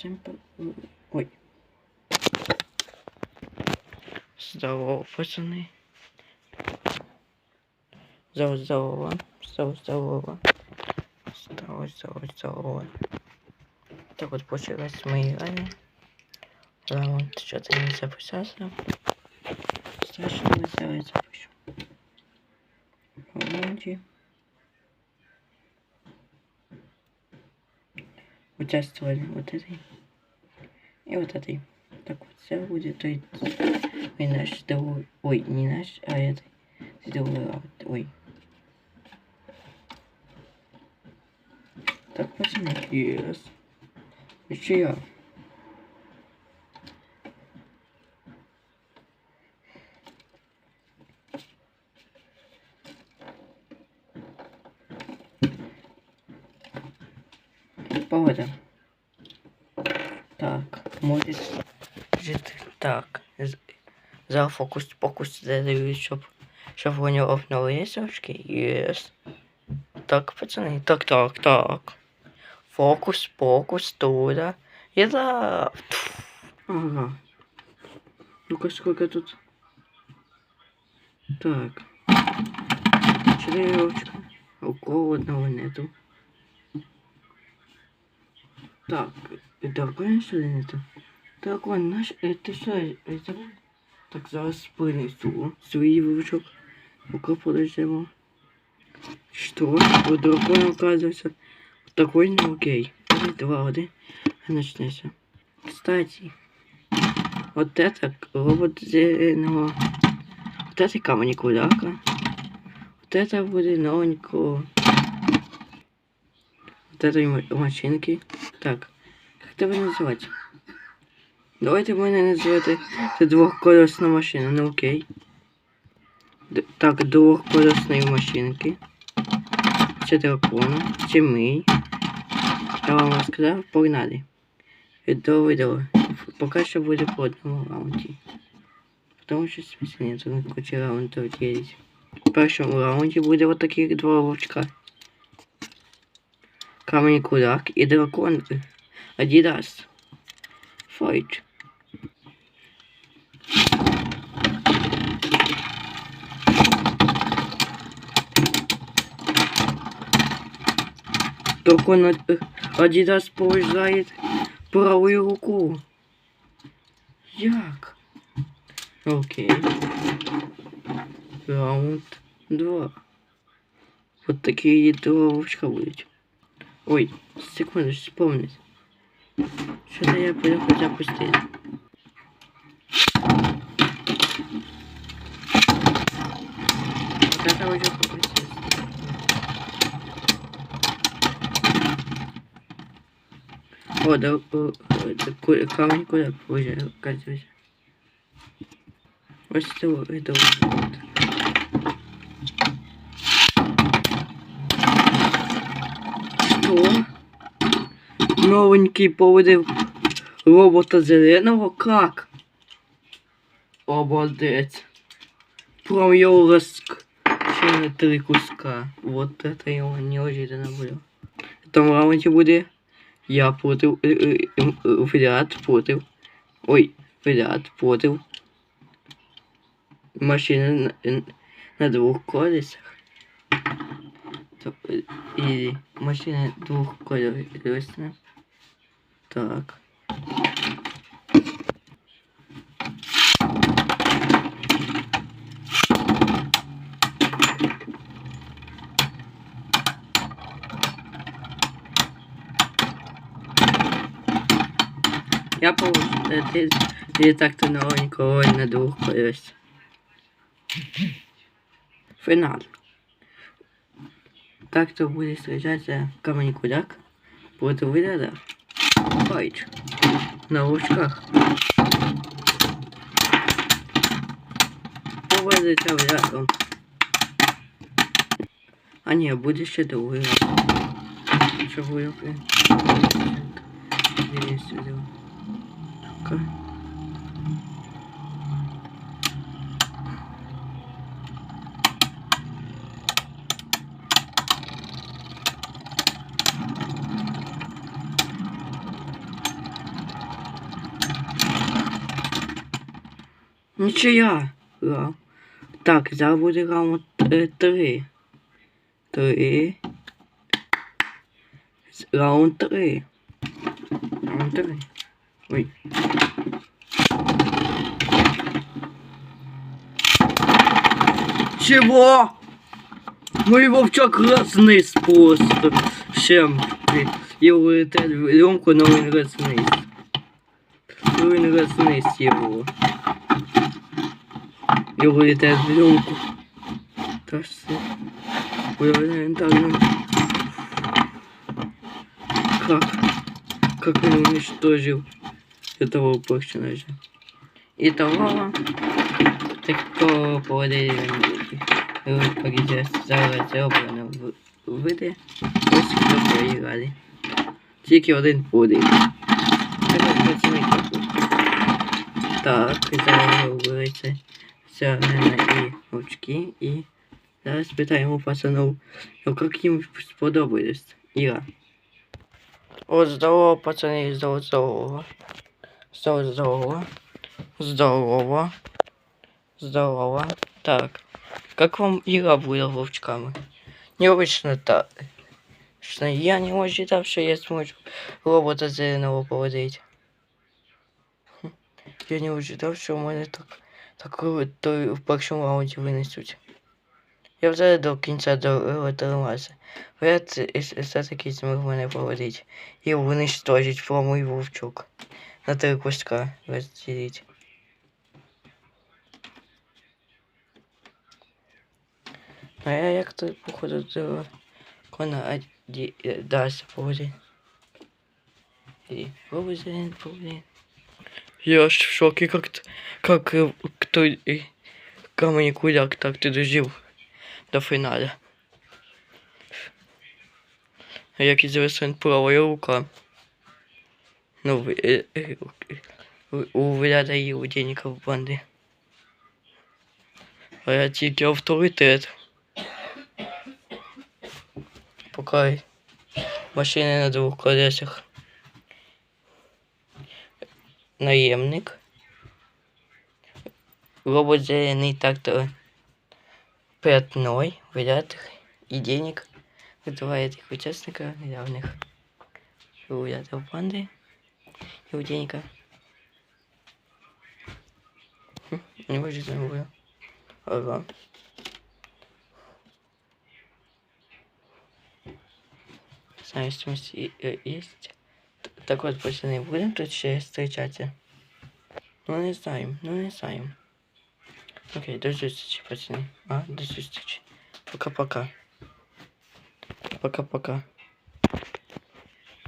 По- Ой. Здорово, пацаны. Здорово, здорово. Здорово, здорово. Здорово, здорово, здорово. Так вот, получилось мы играли. Раунд что-то не записался. Страшно не сделать запишу. Участвовали вот этой. И вот этой. Так вот, все будет то есть, и наш другой. Ой, не наш, а это. Другой раунд. Ой. Так, пацаны, yes. Еще я. Погода. Так, може жити так. За фокус покус задаю, щоб, щоб вони обновили трошки. Єс. Так, пацани, так, так, так. Фокус, покус, туда. І да. Ага. Ну-ка, сколько тут? Так. Четыре очка. У кого одного нету. Так, дракон что ли нету? Дракон наш, это что, это... Так, зараз принесу свій вивчок. Пока подождемо. Что? У дракона оказывается такой не окей. Три, два, один. И начнется. Кстати, вот это робот зеленого. Вот это камень кудака. Вот это будет новенького. Вот этой ма- машинки. Так, как это вы называть? Давайте мене називати це двохколесна машина, ну окей. Д- так, двохколесної машинки. Це дракона, це ми. Я вам розказав, погнали. Відео, відео. Поки що буде по одному раунді. Тому що смисла нет, на кучі раундів делить. В першому раунді буде вот таких два вовчка. Камень кулак і дракон. Адідас. Файт. Дракон Ад- Адидас повреждает правую руку. Як? Окей. Раунд два. Вот такие два вовчка будут. Ой, секунду, вспомнить. Что-то я хоть запустил. Вот это уже пропустил. О, да, это ку- камень куда позже, оказывается. Вот это вот. Что? Новенький поводив робота зеленого? Как? Обалдеть. Его раск... на три куска. Вот это его неожиданно было. В тому раунді буде я против е, е, ем, е, Вряд против. Ой, вряд против. Машина на, на двух колесах. І машина двухколесная. Так. Я получил. Ты, ты так-то новенького на двух колесах. Финал. Так-то будет встречаться камень кудак против выдада. Файт. На ручках. Поводиться рядом. А не, буде ще другий раз. Блин? Є сюди. Так. Нічия. Раунд. Так, зараз буде раунд е, три. Три. З- Раунд три. Раунд три. Ой. Чего? Мой вовчок розниз просто. Чем? І улетить в льомку, но він розниз. Він розниз його. І улетить в льомку. Та ж це. Уявляем так, ну. Как? Как он уничтожил этого персонажа? Итого, так то поводили Поліція зараз зроблено в види. Ось хто проіграли. Тільки один подив. Тепер працівники тут. Так, зараз говориться Сягнена і очки. І зараз питаємо пацанов, ну як їм сподобалось. Іра. О, здорово, пацани, здорово, здорово. Здорово, здорово. Здорово. Здорово. Так. Как вам игра была волчками? Необычно так. Что я не ожидал, что я смогу робота зеленого поводить. Хм. Я не ожидав, що в мене так, так то в першому раунді винесуть. Я взагалі до кінця дотримався. Вряд все-таки зміг мене поводити. І уничтожить про мій вовчок. На три куска розділить. А я як то походу до кона аді дася поводи. И поводи, поводи. Я аж в шоке, как, как э, кто и камень куляк так ты дожил до финала. А як известен правая рука. Ну, у- денег в банди. А я тільки авторитет. Поки машини на двох колесах. Наємник. Робот зеленый так-то пятной, вариатор и денег. Вызывает их участника недавних. И у ребят банды. И у денега. Хм, Не может забыл. Ага. Знаю, что есть. Т- Так вот, пацаны, будем тут ще встречаться? Ну, не знаем, ну, не знаем. Окей, до зустрічі, пацаны. А, до зустрічі. Пока-пока. Пока-пока.